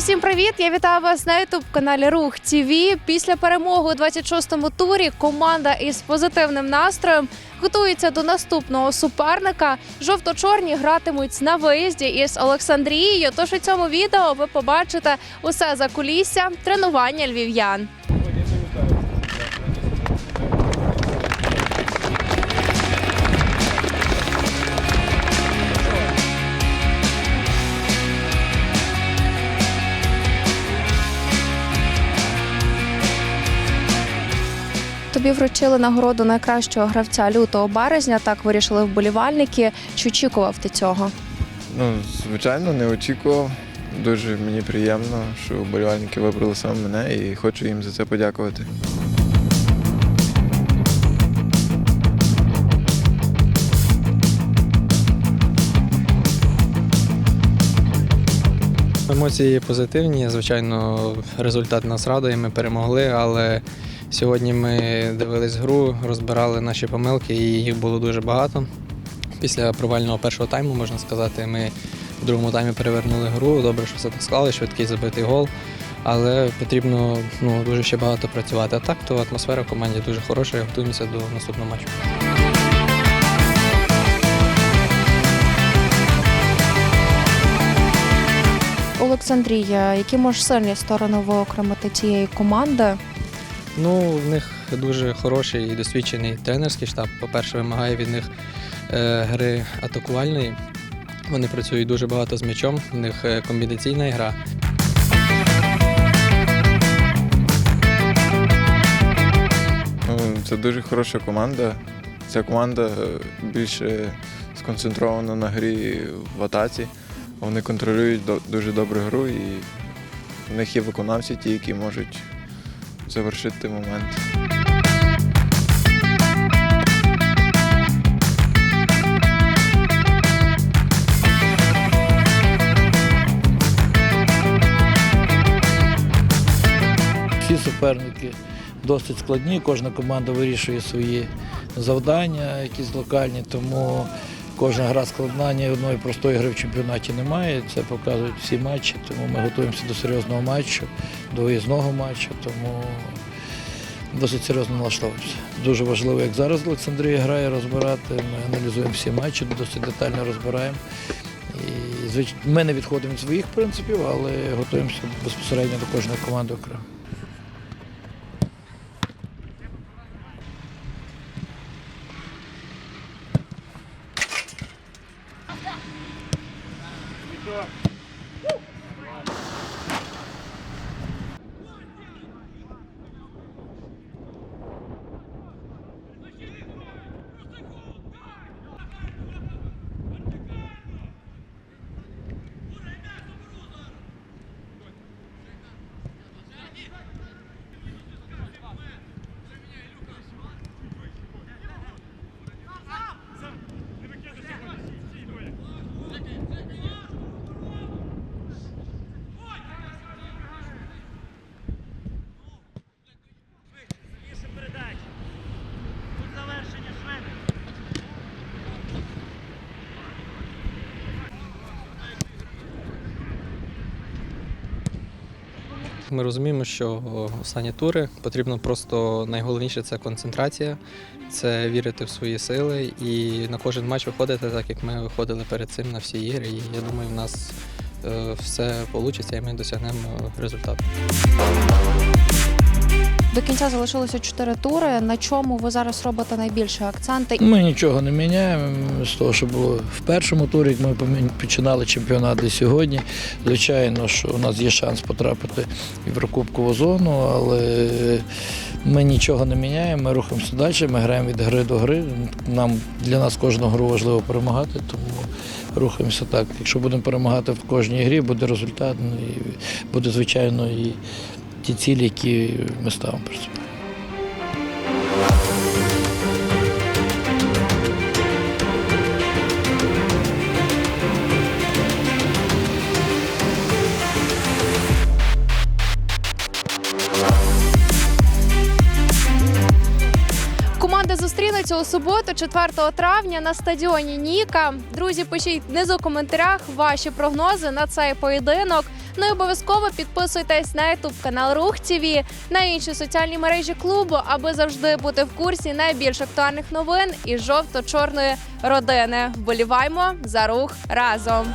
всім привіт! Я вітаю вас на ютуб каналі Рух ТВ. Після перемоги у 26-му турі команда із позитивним настроєм готується до наступного суперника. Жовто-чорні гратимуть на виїзді із Олександрією. Тож у цьому відео ви побачите усе за кулісся тренування львів'ян. Тобі вручили нагороду найкращого гравця лютого березня. Так вирішили вболівальники. Чи очікував ти цього? Ну, звичайно, не очікував. Дуже мені приємно, що вболівальники вибрали саме мене і хочу їм за це подякувати. Емоції позитивні. Звичайно, результат нас радує. Ми перемогли, але сьогодні ми дивились гру, розбирали наші помилки, і їх було дуже багато. Після провального першого тайму, можна сказати, ми в другому таймі перевернули гру. Добре, що все так склали, швидкий забитий гол. Але потрібно ну, дуже ще багато працювати. А так, то атмосфера в команді дуже хороша і готуємося до наступного матчу. Олександрія, які можеш сильні сторони виокремити цієї команди? Ну, в них дуже хороший і досвідчений тренерський штаб. По-перше, вимагає від них е, гри атакувальної. Вони працюють дуже багато з м'ячом, в них е, комбінаційна гра. Ну, це дуже хороша команда. Ця команда е, більше сконцентрована на грі в атаці. Вони контролюють дуже добру гру і в них є виконавці, ті, які можуть завершити момент. Всі суперники досить складні, кожна команда вирішує свої завдання, якісь локальні, тому кожна гра складна, ні одної простої гри в чемпіонаті немає. Це показують всі матчі, тому ми готуємося до серйозного матчу, до виїзного матчу, тому досить серйозно налаштовуємося. Дуже важливо, як зараз Олександрія грає, розбирати. Ми аналізуємо всі матчі, досить детально розбираємо. І, ми не відходимо від своїх принципів, але готуємося безпосередньо до кожної команди окремо. Vitor. Uh! Ми розуміємо, що останні тури потрібно просто найголовніше це концентрація, це вірити в свої сили і на кожен матч виходити, так як ми виходили перед цим на всі ігри. І я думаю, в нас е, все вийде і ми досягнемо результату. До кінця залишилося чотири тури. На чому ви зараз робите найбільше акценти? Ми нічого не міняємо з того, що було в першому турі, як ми починали чемпіонат і сьогодні. Звичайно, що у нас є шанс потрапити в Єврокубкову зону, але ми нічого не міняємо, ми рухаємося далі, ми граємо від гри до гри. Нам для нас кожну гру важливо перемагати, тому рухаємося так. Якщо будемо перемагати в кожній грі, буде результат, ну, і буде, звичайно, і ті цілі, які ми ставимо перед собою. У суботу, 4 травня, на стадіоні Ніка. Друзі, пишіть внизу в коментарях ваші прогнози на цей поєдинок. Ну і обов'язково підписуйтесь на ютуб канал Рух ТВ, на інші соціальні мережі клубу, аби завжди бути в курсі найбільш актуальних новин із жовто-чорної родини. Вболіваймо за рух разом.